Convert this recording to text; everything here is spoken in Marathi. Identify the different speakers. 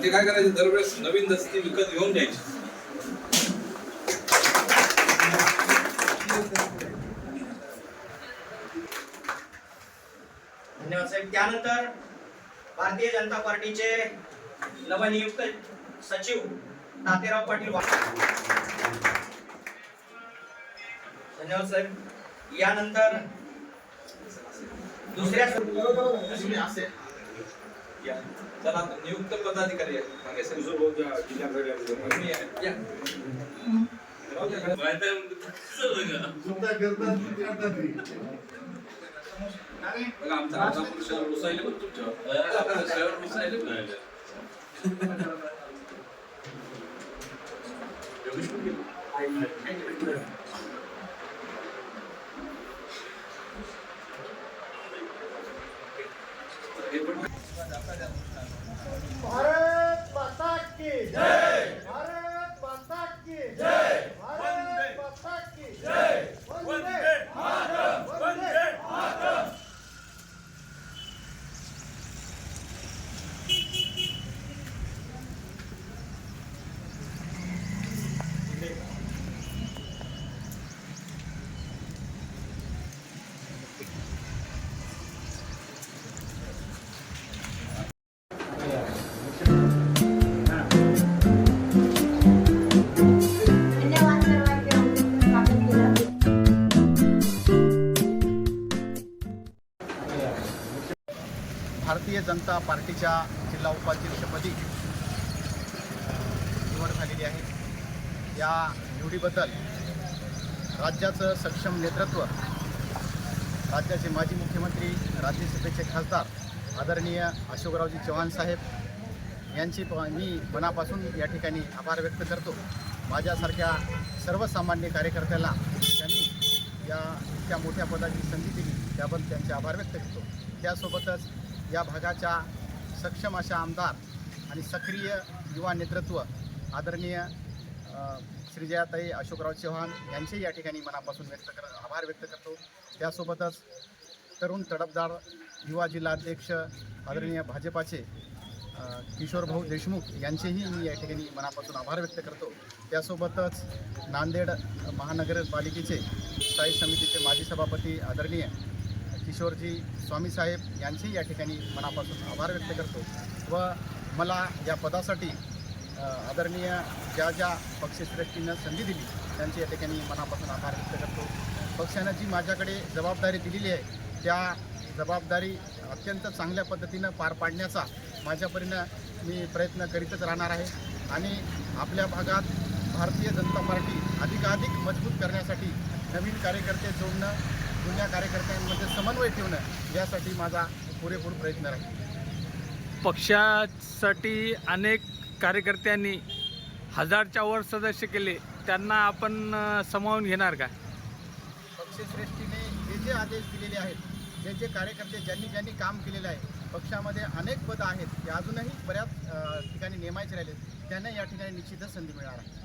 Speaker 1: ते काय करायचे दरवेळेस नवीन दस्ती विकत घेऊन द्यायची
Speaker 2: धन्यवाद साहेब. त्यानंतर भारतीय जनता पार्टीचे नवनियुक्त सचिव तातेराव पाटील धन्यवाद साहेब यानंतर दुसऱ्या
Speaker 1: चला नियुक्त पदाधिकारी आहेत.
Speaker 3: Bak amca konuşalım Rusaylı mı tutuyor? Arkadaşlar Rusaylı mı öyle? Görüş mü
Speaker 4: gibi? Aynen. All right.
Speaker 3: Bharatiya Janata पार्टीच्या जिल्हा उपाध्यक्षपदी निवड झालेली आहे. या निवडीबद्दल राज्याचं सक्षम नेतृत्व राज्याचे माजी मुख्यमंत्री राज्यसभेचे खासदार आदरणीय अशोकरावजी चव्हाण साहेब यांची प- मी मनापासून या ठिकाणी आभार व्यक्त करतो. माझ्यासारख्या सर्वसामान्य कार्यकर्त्याला त्यांनी या इतक्या मोठ्या पदाची संधी दिली त्याबद्दल त्यांचे आभार व्यक्त करतो. त्यासोबतच या भागाच्या सक्षम अशा आमदार आणि सक्रिय युवा नेतृत्व आदरणीय श्रीजयाताई अशोकराव चव्हाण यांचेही या ठिकाणी मनापासून व्यक्त कर आभार व्यक्त करतो. त्यासोबतच तरुण तडपदार युवा जिल्हाध्यक्ष आदरणीय भाजपाचे किशोरभाऊ देशमुख यांचेही मी या ठिकाणी मनापासून आभार व्यक्त करतो. त्यासोबतच नांदेड महानगरपालिकेचे स्थायी समितीचे माजी सभापती आदरणीय किशोरजी स्वामीसाहेब यांचेही या ठिकाणी मनापासून आभार व्यक्त करतो व मला या पदासाठी आदरणीय ज्या ज्या पक्षश्रेष्ठीनं संधी दिली त्यांचे या ठिकाणी मनापासून आभार व्यक्त करतो. पक्षानं जी माझ्याकडे जबाबदारी दिलेली आहे त्या जबाबदारी अत्यंत चांगल्या पद्धतीनं पार पाडण्याचा माझ्या परीनं मी प्रयत्न करीतच राहणार आहे आणि आपल्या भागात भारतीय जनता पार्टी अधिकाधिक मजबूत करण्यासाठी नवीन कार्यकर्ते जोडणं जुन्या कार्यकर्त्यांमध्ये समन्वय ठेवणं यासाठी माझा पुरेपूर प्रयत्न राहील.
Speaker 5: पक्षासाठी अनेक कार्यकर्त्यांनी हजारच्या वर सदस्य केले त्यांना आपण सामावून घेणार का?
Speaker 3: पक्षश्रेष्ठीने जे जे आदेश दिलेले आहेत जे जे कार्यकर्ते ज्यांनी ज्यांनी काम केलेलं आहे पक्षामध्ये अनेक पदं आहेत ते अजूनही बऱ्याच ठिकाणी नेमायचे राहिले त्यांना या ठिकाणी निश्चितच संधी मिळणार आहे.